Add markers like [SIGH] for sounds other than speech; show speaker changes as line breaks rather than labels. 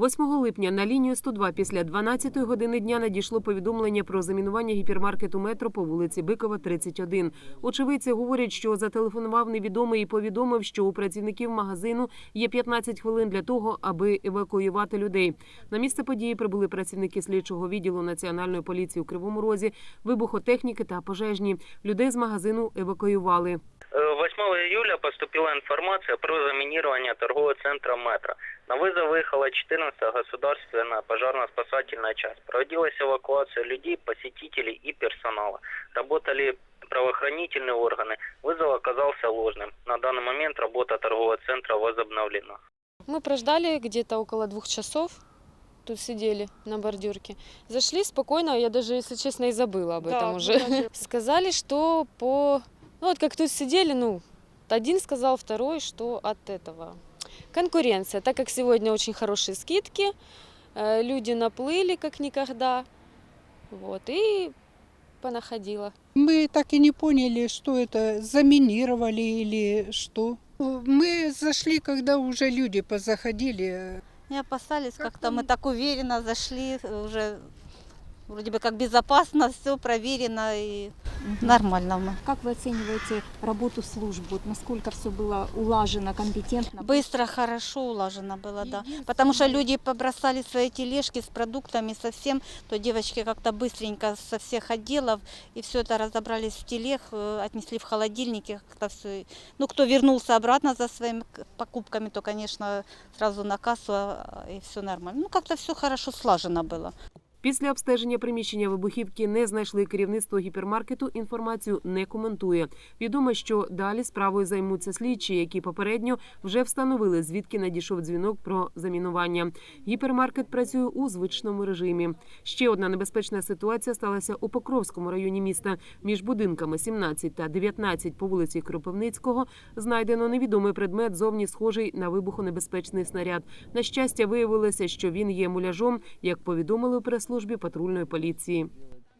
8 липня на лінію 102 після 12 години дня надійшло повідомлення про замінування гіпермаркету метро по вулиці Бикова, 31. Очевидці говорять, що зателефонував невідомий і повідомив, що у працівників магазину є 15 хвилин для того, аби евакуювати людей. На місце події прибули працівники слідчого відділу національної поліції у Кривому Розі, вибухотехніки та пожежні. Людей з магазину евакуювали.
Э, 8 июля поступила информация про заминирование торгового центра «Метро». На вызов выехала 14-я государственная пожарно-спасательная часть. Проводилась эвакуация людей, посетителей и персонала. Работали правоохранительные органы. Вызов оказался ложным. На данный момент работа торгового центра возобновлена.
Мы прождали где-то около двух часов. Тут сидели на бордюрке. Зашли спокойно, я даже, если честно, и забыла об этом уже. [LAUGHS] Сказали, что по... Ну вот как тут сидели, ну, один сказал, второй, что от этого. Конкуренция, так как сегодня очень хорошие скидки, э, люди наплыли как никогда. Вот, и понаходила.
Мы так и не поняли, что это, заминировали или что. Мы зашли, когда уже люди позаходили.
Не опасались,
Как
как-то мы
там?
так уверенно зашли, уже вроде бы как безопасно, все проверено и нормально мы.
Как вы оцениваете работу служб? Вот насколько все было улажено, компетентно?
Быстро, хорошо улажено было, да. Потому что люди побросали свои тележки с продуктами совсем, то девочки как-то быстренько со всех отделов и все это разобрались в телег, э, отнесли в холодильники, как-то все. Ну, кто вернулся обратно за своими покупками, то, конечно, сразу на кассу а, и все нормально. Ну, как-то все хорошо слажено было.
Після обстеження приміщення вибухівки не знайшли керівництво гіпермаркету. Інформацію не коментує. Відомо, що далі справою займуться слідчі, які попередньо вже встановили, звідки надійшов дзвінок про замінування. Гіпермаркет працює у звичному режимі. Ще одна небезпечна ситуація сталася у Покровському районі міста. Між будинками 17 та 19 по вулиці Кропивницького знайдено невідомий предмет, зовні схожий на вибухонебезпечний снаряд. На щастя, виявилося, що він є муляжом, як повідомили у прес-службі патрульної поліції.